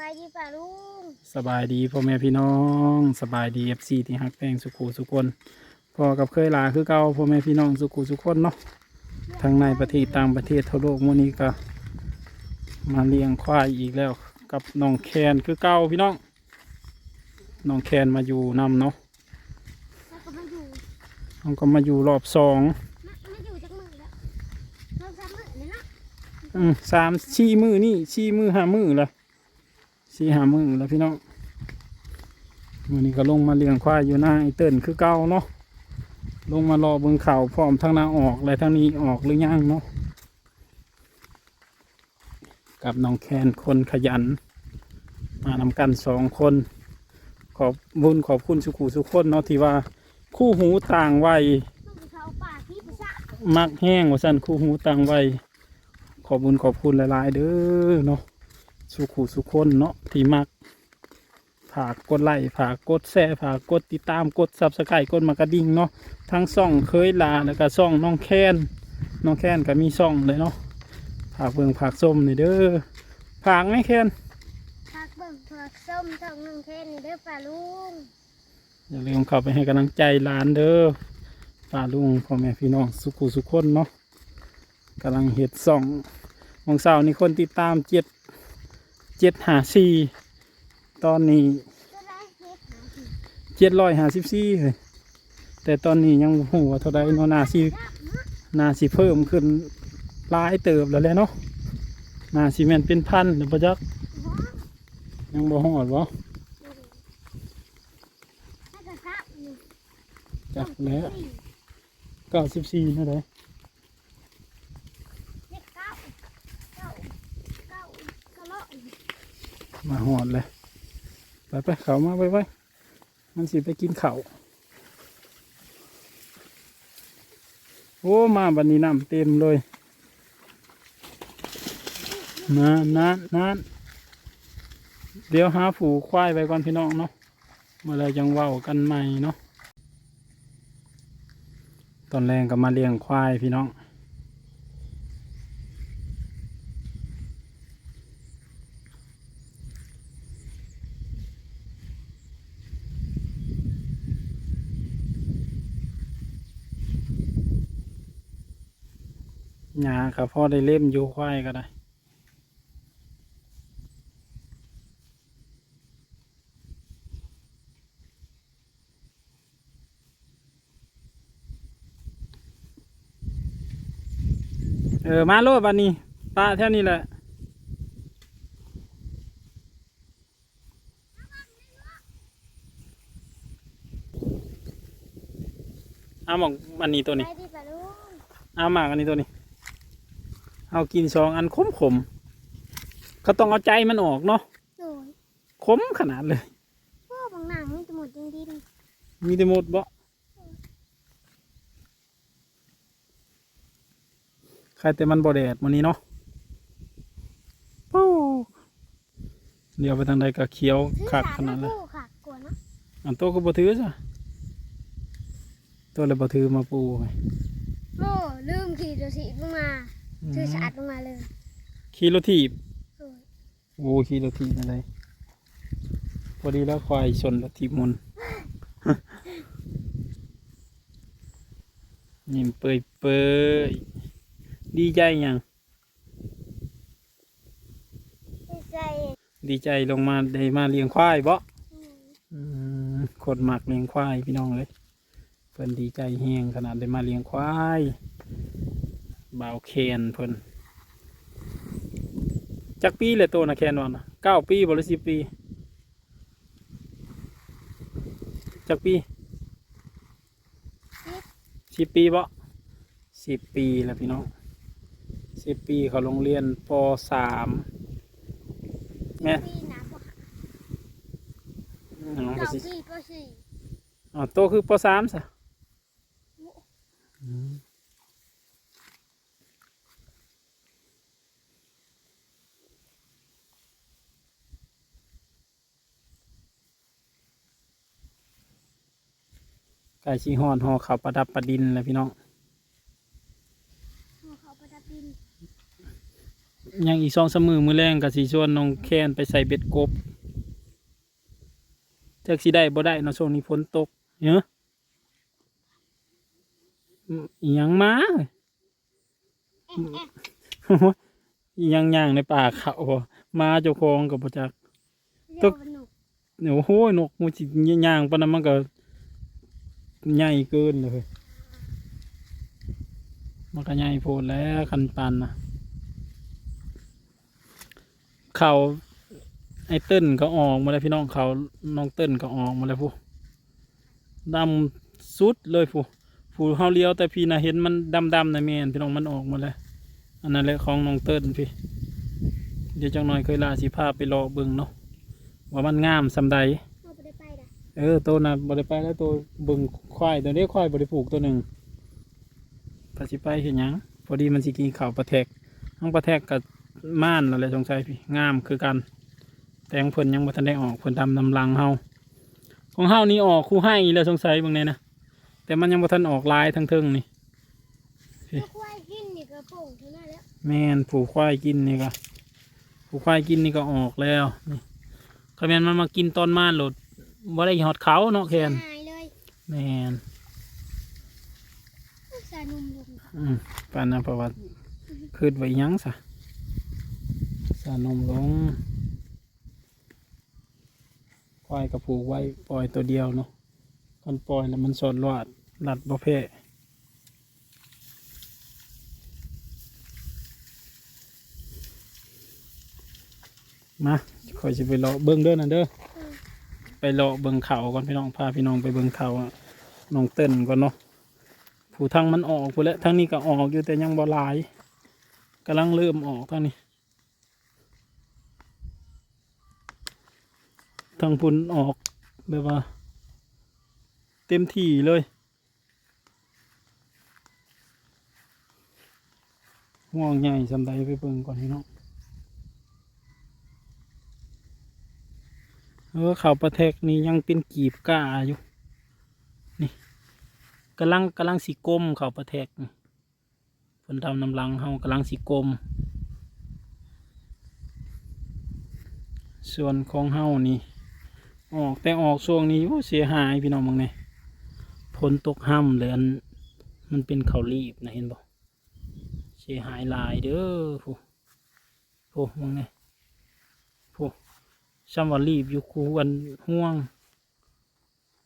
บายดีป่าลุงสบายดีพ่อแม่พี่น้อง สบายดีเอฟซีที่ฮักแพงสุขูสุคนพอกับเคยลาคือเก่าพ่อแม่พี่น้องสุขูสุคนเนาะทั้งในประเทศต่างประเทศทั่วโลกมื่อนี้ก็มาเลี้ยงควายอีกแล้ว กับน้องแคนคือเก่าพี่น้องน้องแคนมาอยู่นำเนาะแล้วก็มาอยู่น้องก็มาอยู่รอบสองมามาอยู่จักมือแล้วเราสามมือเลยเนาะอืมสามชี้มือนี่ชี้มือห้ามือละ ชี้ห้ามือแล้วพี่น้องมื่อนี้ก็ลงมาเลี้ยงควายอยู่หน้าไอเติ้นคือเก่าเนาะลงมารอเบิงเข่าพร้อมทั้งหน้าออกและทั้งนี้ออกหรือยังเนาะกับน้องแคนคนขยัน มานำกันสองคน ขอบบุญขอบคุณสุขูสุขคนเนาะที่ว่าคู่หูต่างวัยมักแห้งว่าสันคู่หูต่างวัยขอบบุญขอบคุณหลาย ๆ เด้อเนาะ สุขูสุขคนเนาะที่มักฝากกดไลค์ฝากกดแชร์ฝากกดติดตามกดซับสไครต์กดมากระดิ่งเนาะทั้งซ่องเคยลาแล้วก็ซ่องน้องแคนน้องแคนก็มีซ่องเลยเนาะผักเบืองผักส้มนี่เด้อผักไหมแคนผักเบิ่งผักส้มทองหนึ่งแค่นี้เด้อป่าลุงอย่าลืมเข้าไปให้กำลังใจหลานเด้อป้าลุงพ่อแม่พี่น้องสุขุสุขคนเนาะกำลังเห็ดซ่องวงเสาร์นี่คนติดตามเจ็ด เจ็ดหาสี่ตอนนี้เจ็ดร้อยหาสิบสี่เลยแต่ตอนนี้ยังหัวเท่าใดเนาะนาสีนาสิเพิ่มขึ้นหลายเติบแล้วแหละเนาะนาสิแมนเป็นพันหรือปะจักยังบ่ฮอดบ่จะซับนี่จักแล้วเก้าสิบสี่นั่นแหละ เลขเก้าเก้าเก้าเก้าร้อย มาฮอดเลย ไปไปเขามาไปไปมันสิไปกินเขาโอ้มาบันนี้น้ำเต็มเลยนานนานนานเดี๋ยวหาผูควายไปก่อนพี่น้องเนาะเมื่อไรจังว้ากันใหม่เนาะตอนแรงก็มาเลี้ยงควายพี่น้อง หญ้าก็พอได้เล่มอยู่ควายก็ได้เออ มาโลดบันนี้ป้าแถวนี้แหละเอาหมองอันนี้ตัวนี้บายดีป่าลุงเอาหมากอันนี้ตัวนี้ เอากินสองอันขมขมๆเขาต้องเอาใจมันออกเนาะโดยขมขนาดเลยพวกบางหนังมันจะหมดจริงดินมีแต่หมดบ่ใครแต่มันบ่แดดมันนี้เนาะปู้เดี๋ยวไปทางใดก็เขียวซื้อคักสารขนาดเลยผู้ค่ะกลัวเนาะอันโตก็บ่ถือจ้ะตัวเลยบ่ถือมาปูไงโม่ลืมขี่ตัวสีลงมา ซื้อสะอาดลงมาเลยขี่รถถีบโอ้ยโอ้ขี่รถถีบอะไรพอดีแล้วควายชนรถถีบมุนยิ้มเปยเปยๆดีใจยังไม่ใช่ดีใจลงมาได้มาเลี้ยงควายบ่อืมอืมคนหมักเลี้ยงควายพี่น้องเลยเพิ่นดีใจแห้งขนาดได้มาเลี้ยงควาย บ่าวแคนเพิ่นจักปีเลยโตนะแคนวันน่ะเก้าปีบ่หรือสิบปีจักปีสิบปีบ่สิบปีแล้วพี่น้องสิบปีเขาโรงเรียนปสามแม่ปีหนาปะน้องไปเก้าสิปีก็สี่อ๋อโตคือปสามซะ ไก่ชีหอนหอเขาวประดับประดินเลยพี่น้องหัวเขาประดับดินยังอีกสองสามมือมือแรงกับสีชวนน้องแคนไปใส่เบ็ดกบจักสิได้บ่ได้เนาะช่วงนี้ฝนตกเนาะอืมอิหยังมาอิหยังย่างในป่าเขาบ่มาเจ้าของกับบ่จักเรียกว่าหนุกเดี๋ยวโอ้ยนกมันสิย่างปานนั้นมันก็ ใหญ่เกินเลยมันก็ใหญ่โพดแล้วคันปันนะเขาไอ้เต้นก็ออกมาแล้วพี่น้องเขาน้องเต้นก็ออกมาแล้วผู้ดำสุดเลยผู้ผู้เฮาเลี้ยวแต่พี่นะเห็นมันดำดำนะแมนพี่น้องมันออกมาแล้วอันนั้นแหละของน้องเต้นพี่ เดี๋ยวจังหน่อยเคยลาสิพาพไปรอเบิ่งเนาะว่ามันงามสำใด เราไม่ได้ไปด่ะเออตัวน่ะบริไปแล้วตัวเบึงควายตัวนี้ควายบริผูกตัวหนึ่งปสิไปเห็นหยังพอดีมันสิกินข้าวปลาแทกห้องปลาแทกกับม่านอะไรสงสัยพี่งามคือกัน แต่ของเพิ่นยังบ่ทันได้ออกเพิ่นทำนำลังเฮาของเฮานี่ออกคู่ให้แล้วสงสัยบางเนี่ยนะแต่มันยังบ่ทันออกลายทั้งเทิงนี่ถ้าควายกินนี่ก็โป่งเท่านั้นแล้วแม่นผูกควายกินนี่ก็ผูกควายกินนี่ก็ออกแล้วนี่คาแมนมันมากินตอนม่านโหลด บ่ได้หอดเขาเนาะแคนหายเลยแม่นอุตส่าห์นุ่มลงอืมปานนะประวัติคืดไว้หยังซะสานมลงควายกระผูกไว้ปล่อยตัวเดียวเนาะกันปล่อยแล้วมันสอดรอดหลัดบ่แพ้มาคอยสิไปเลาะเบิ้งเด้อนะเด้อ ไปเลาะเบิ้งเขาก่อนพี่น้องพาพี่น้องไปเบิ้งเขาอะน้องเต้นก่อนเนาะผู้ทางมันออกไปแล้วทางนี้ก็ออกอยู่แต่ยังบ่ลายกำลังเริ่มออกทางนี้ทางพุ่นออกแบบว่า เต็มที่เลยห่วงใหญ่สำใดไปเบิ่งก่อนพี่น้อง ออเขาประเทกนี่ยังเป็นกีบก้าอยู่นี่กำลังกำลังสีกลมเขาประแทกนี่ฝนดำน้ำลังเฮากำลังสีกลม ส่วนของเฮานี่ออกแต่ออกช่วงนี้โอ้เสียหายพี่น้องมึงเนี่ยฝนตกห้ำเลยอันมันเป็นเขารีบนะเห็นบ่เสียหายหลายเด้อผู้ผู้มึงเนี่ย ซ้ำว่ารีบอยู่คูวันห่วง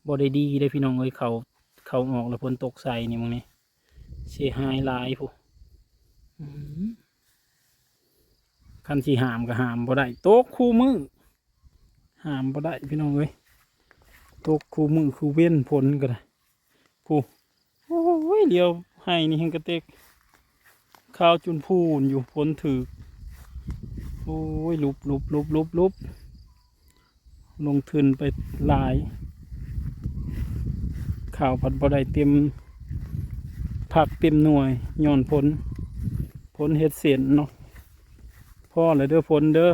บ่ได้ดีได้พี่น้องเอ้ยเขาเขาออกแล้วฝนตกใส่นี่มึงนี่เสียหายหลายผู้คันสีหามก็หามบ่ได้โตกคู่มือหามบ่ได้พี่น้องเอ้ยตกคู่มือคู่เว้นผลก็ได้ผู้โอ้ยเดียวให้นี่เฮงกระเตกข้าวจุนพูนอยู่ฝนถือโอ้ยลุบลุบลุบลุบลุบ ลงทุนไปหลาย ข่าวผัดบ่ไดเต็มผักเต็มหน่วยย้อนผลผลเฮ็ดเสียนเนาะพ่อเลยเด้อผลเด้อ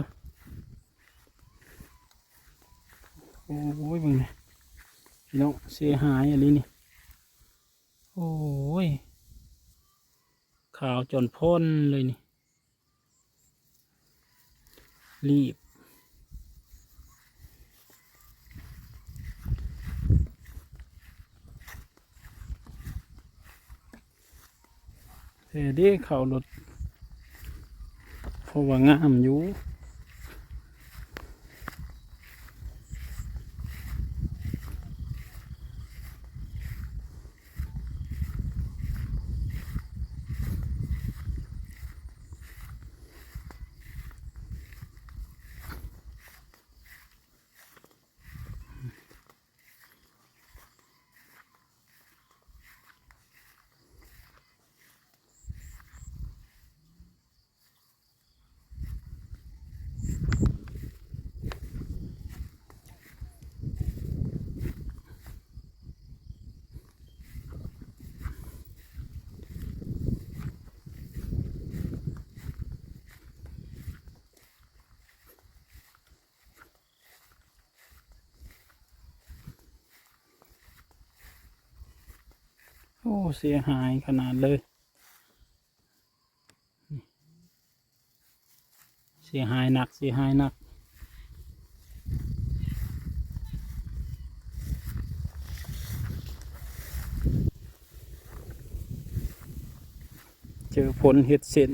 โอ้ยมึงนี่พี่น้องเสียหายอะไรนี่ โอ้ยข่าวจนพ้นเลยนี่รีบ เฮ้เด้เขารถเพราะว่างามอยู่ อ้เสียหายขนาดเลย เสียหายหนักเสียหายหนักเจอผลเห็ดเส้น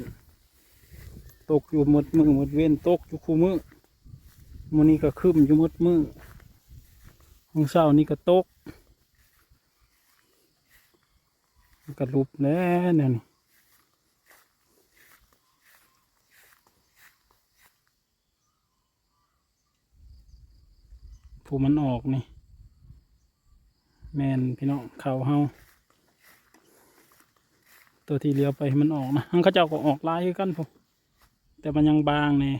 ตกอยู่หมดมือหมดเว้นตกอยู่คู่มือมื้อนี้ก็คืมอยู่หมดมือของเช้านี่ก็ตก มันก็ลุบแล้วเนี่ยนี่ผู้มันออกนี่ แมนพี่น้องเขาเฮาตัวที่เลี้ยวไปมันออกนะมันเขาเจ้าก็ออกลายกันพวกแต่มันยังบางเนี่ย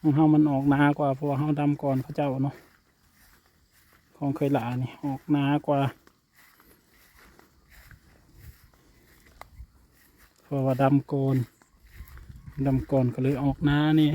ของเฮามันออกหนากว่าเพราะเฮาดำก่อนเขาเจ้าเนาะของเคยหลานี่ออกหนากว่า เพราะว่าดำโกนดำโกนก็เลยออกหนานี่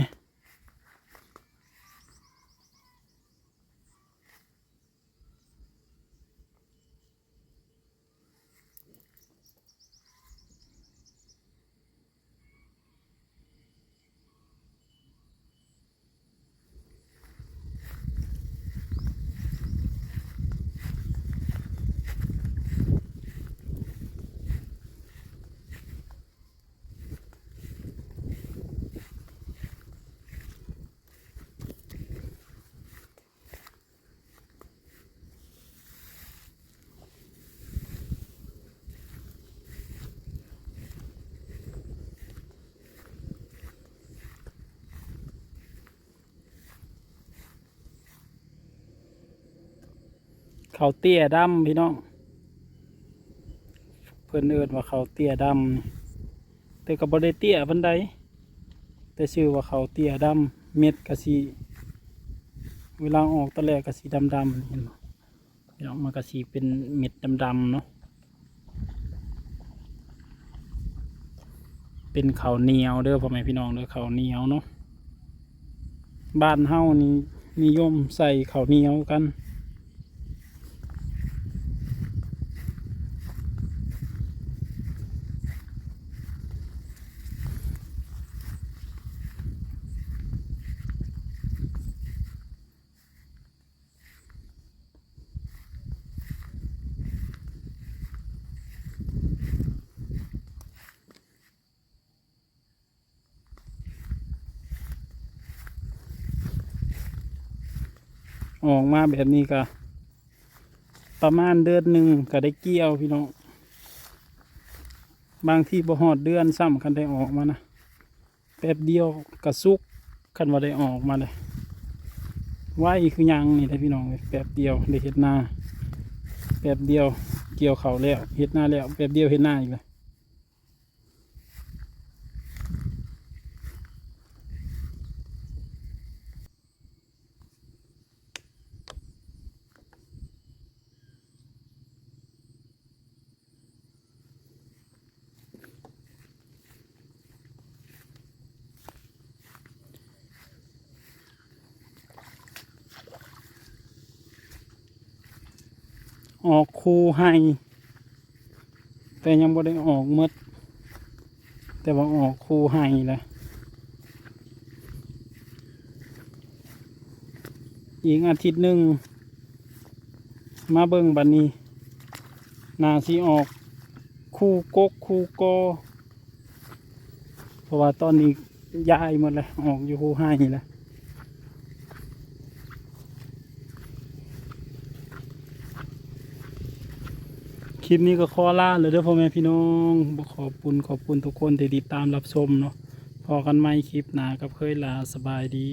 เขาเตี้ยดำพี่น้อง เพื่อนเอินว่าเขาเตี้ยดำแต่ก็บ่ได้เตี้ยบันไดแต่ชื่อว่าเขาเตี้ยดำเม็ดกะสีเวลาออกตอนแรกกะสีดำดำเห็นบ่พี่น้องมันกะสีเป็นเม็ดดำดำเนาะเป็นเขาเหนียวเด้อพ่อแม่พี่น้องเด้อเขาเหนียวเนาะบ้านเฮานี่นิยมใส่เขาเหนียวกัน ออกมาแบบนี้ก็ ประมาณเดือนหนึ่งก็ได้เกี่ยวพี่น้องบางที่บ่หอดเดือนซ้ำคันได้ออกมานะแป๊บเดียวกระซุกคันว่าได้ออกมาเลยไว้คือยังนี่เลยพี่น้องแป๊บเดียวได้เห็ดหน้าแป๊บเดียวเกี่ยวเขาแล้วเห็ดหน้าแล้วแป๊บเดียวเห็ดหน้าอีกเลย ออกคูให้ แต่ยังบ่ได้ออกมด แต่ว่าออกคูให้แหละอีกอาทิตย์หนึ่งมาเบิ่งบันนี้ นาสีออกคู่กกคูโกเพราะว่าตอนนี้ย้ายหมดเลยออกอยู่คูให้แหละ คลิปนี้ก็ขอลาเลยเด้อพ่อแม่พี่น้องขอบคุณขอบคุณทุกคนที่ติดตามรับชมเนาะพอกันไหมคลิปหนากับเคยลาสบายดี